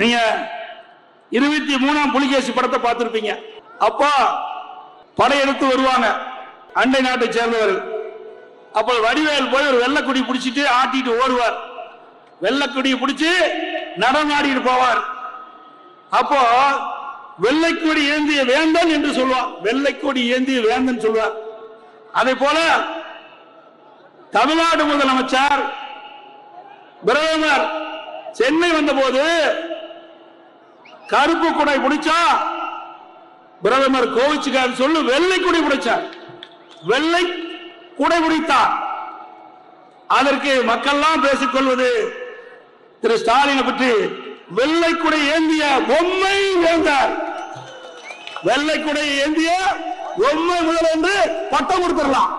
நீங்க இருபத்தி மூணாம் புலிகேசி படத்தை பார்த்திருப்பீங்க. அப்போ படையெடுத்து வருவாங்க. அண்டை நாட்டை சேர்ந்தவர்கள். அப்போ வடிவேல் போய் ஒரு வெள்ளக்குடி பிடிச்சிட்டு ஆட்டிட்டு ஓடுவார். வெள்ளக்குடியை பிடிச்சி நடமாடிட்டு போவார். அப்போ வெள்ளைக்கொடி ஏந்திய வேந்தன் என்று சொல்லுவார். வெள்ளைக்கொடி ஏந்திய வேந்தன் சொல்லுவார். அதே போல தமிழ்நாடு முதலமைச்சர் பிரதமர் சென்னை வந்தபோது கருப்பு குடை பிடிச்சா பிரதமர் கோவிச்சுக்கார் சொல்லு வெள்ளை குடை பிடிச்சார். வெள்ளை குடை பிடித்தார். அதற்கு மக்கள்லாம் பேசிக் கொள்வது திரு ஸ்டாலினை பற்றி வெள்ளை குடை ஏந்திய பொம்மை வேந்தார். வெள்ளை குடை ஏந்திய பொம்மை முதல் என்று பட்டம் கொடுத்துடலாம்.